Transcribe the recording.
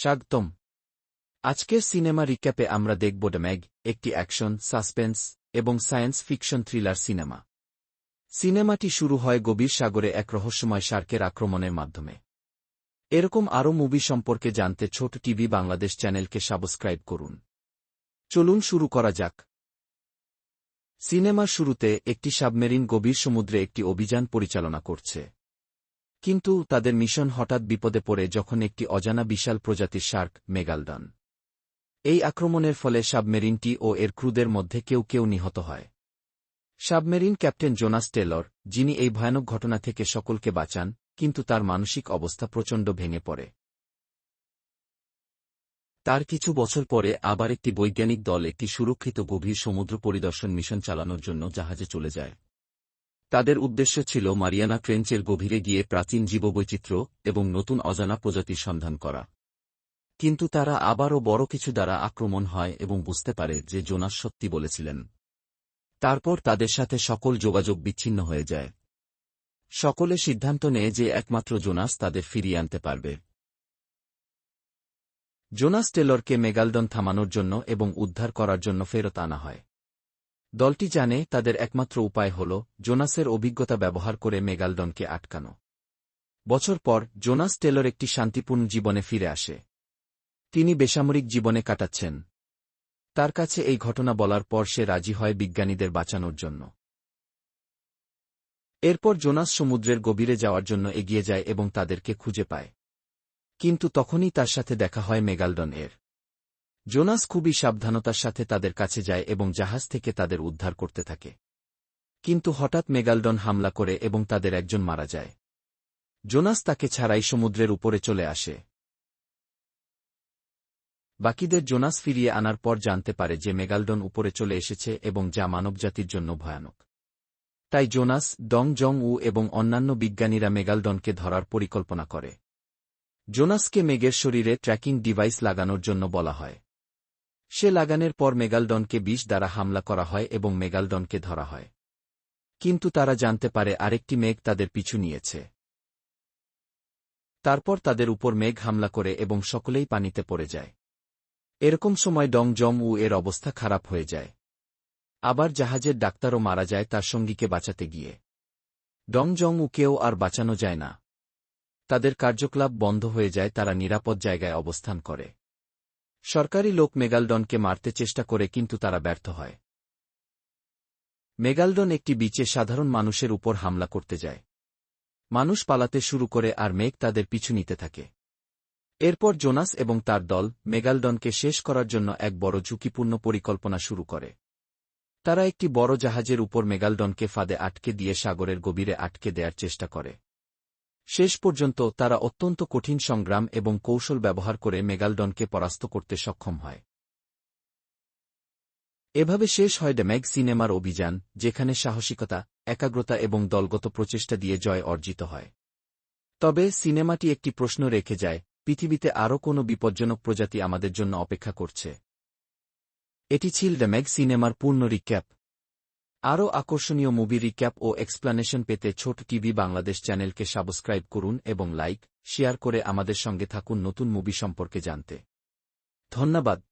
স্বাগতম। আজকের সিনেমা রিক্যাপে আমরা দেখব ড্যাম্যাগ একটি অ্যাকশন, সাসপেন্স এবং সায়েন্স ফিকশন থ্রিলার সিনেমা। সিনেমাটি শুরু হয় গভীর সাগরে এক রহস্যময় শার্কের আক্রমণের মাধ্যমে। এরকম আরও মুভি সম্পর্কে জানতে ছোট টিভি বাংলাদেশ চ্যানেলকে সাবস্ক্রাইব করুন। চলুন শুরু করা যাক। সিনেমার শুরুতে একটি সাবমেরিন গভীর সমুদ্রে একটি অভিযান পরিচালনা করছে। কিন্তু তাদের মিশন হঠাৎ বিপদে পড়ে যখন একটি অজানা বিশাল প্রজাতির শার্ক, মেগালডন। এই আক্রমণের ফলে সাবমেরিনটি ও এর ক্রুদের মধ্যে কেউ কেউ নিহত হয়। সাবমেরিন ক্যাপ্টেন জোনাস টেলর, যিনি এই ভয়ানক ঘটনা থেকে সকলকে বাঁচান, কিন্তু তার মানসিক অবস্থা প্রচণ্ড ভেঙে পড়ে। তার কিছু বছর পরে আবার একটি বৈজ্ঞানিক দল একটি সুরক্ষিত গভীর সমুদ্র পরিদর্শন মিশন চালানোর জন্য জাহাজে চলে যায়। তাদের উদ্দেশ্য ছিল মারিয়ানা ট্রেঞ্চের গভীরে গিয়ে প্রাচীন জীববৈচিত্র্য এবং নতুন অজানা প্রজাতির সন্ধান করা। কিন্তু তারা আবারও বড় কিছু দ্বারা আক্রমণ হয় এবং বুঝতে পারে যে জোনাস সত্যি বলেছিলেন। তারপর তাদের সাথে সকল যোগাযোগ বিচ্ছিন্ন হয়ে যায়। সকলে সিদ্ধান্ত নেয় যে একমাত্র জোনাস তাদের ফিরিয়ে আনতে পারবে। জোনাস টেলরকে মেগালডন থামানোর জন্য এবং উদ্ধার করার জন্য ফেরত আনা হয়। দলটি জানে তাদের একমাত্র উপায় হল জোনাসের অভিজ্ঞতা ব্যবহার করে মেগালডনকে আটকানো। বছর পর, জোনাস টেলর একটি শান্তিপূর্ণ জীবনে ফিরে আসে। তিনি বেসামরিক জীবনে কাটাচ্ছেন। তার কাছে এই ঘটনা বলার পর সে রাজি হয় বিজ্ঞানীদের বাঁচানোর জন্য। এরপর জোনাস সমুদ্রের গভীরে যাওয়ার জন্য এগিয়ে যায় এবং তাদেরকে খুঁজে পায়। কিন্তু তখনই তার সাথে দেখা হয় মেগালডন এর। জোনাস খুবই সাবধানতার সাথে তাদের কাছে যায় এবং জাহাজ থেকে তাদের উদ্ধার করতে থাকে। কিন্তু হঠাৎ মেগালডন হামলা করে এবং তাদের একজন মারা যায়। জোনাস তাকে ছাড়াই সমুদ্রের উপরে চলে আসে। বাকিদের জোনাস ফিরিয়ে আনার পর জানতে পারে যে মেগালডন উপরে চলে এসেছে এবং যা মানবজাতির জন্য ভয়ানক। তাই জোনাস ডং জং উ এবং অন্যান্য বিজ্ঞানীরা মেগালডনকে ধরার পরিকল্পনা করে। জোনাসকে মেগের শরীরে ট্র্যাকিং ডিভাইস লাগানোর জন্য বলা হয়। সে লাগানের পর মেগালডনকে বিষ দ্বারা হামলা করা হয় এবং মেগালডনকে ধরা হয়। কিন্তু তারা জানতে পারে আরেকটি মেঘ তাদের পিছু নিয়েছে। তারপর তাদের উপর মেঘ হামলা করে এবং সকলেই পানিতে পড়ে যায়। এরকম সময় ডং জং উ এর অবস্থা খারাপ হয়ে যায়। আবার জাহাজের ডাক্তারও মারা যায় তার সঙ্গীকে বাঁচাতে গিয়ে। ডং জং উকেও আর বাঁচানো যায় না। তাদের কার্যকলাপ বন্ধ হয়ে যায় তারা নিরাপদ জায়গায় অবস্থান করে। সরকারি লোক মেগালডনকে মারতে চেষ্টা করে কিন্তু তারা ব্যর্থ হয়। মেগালডন একটি বিচে সাধারণ মানুষের উপর হামলা করতে যায়। মানুষ পালাতে শুরু করে আর মেঘ তাদের পিছু নিতে থাকে। এরপর জোনাস এবং তার দল মেগালডনকে শেষ করার জন্য এক বড় ঝুঁকিপূর্ণ পরিকল্পনা শুরু করে। তারা একটি বড় জাহাজের উপর মেগালডনকে ফাঁদে আটকে দিয়ে সাগরের গভীরে আটকে দেয়ার চেষ্টা করে। শেষ পর্যন্ত তারা অত্যন্ত কঠিন সংগ্রাম এবং কৌশল ব্যবহার করে মেগালডনকে পরাস্ত করতে সক্ষম হয়। এভাবে শেষ হয় ড্যাম্যাগ সিনেমার অভিযান, যেখানে সাহসিকতা, একাগ্রতা এবং দলগত প্রচেষ্টা দিয়ে জয় অর্জিত হয়। তবে সিনেমাটি একটি প্রশ্ন রেখে যায়, পৃথিবীতে আরও কোনো বিপজ্জনক প্রজাতি আমাদের জন্য অপেক্ষা করছে। এটি ছিল ড্যাম্যাগ সিনেমার পূর্ণ রিক্যাপ আরও আকর্ষণীয় মুভি রিক্যাপ ও এক্সপ্লানেশন পেতে ছোট টিভি বাংলাদেশ চ্যানেলকে সাবস্ক্রাইব করুন এবং লাইক, শেয়ার করে আমাদের সঙ্গে থাকুন নতুন মুভি সম্পর্কে জানতে। ধন্যবাদ।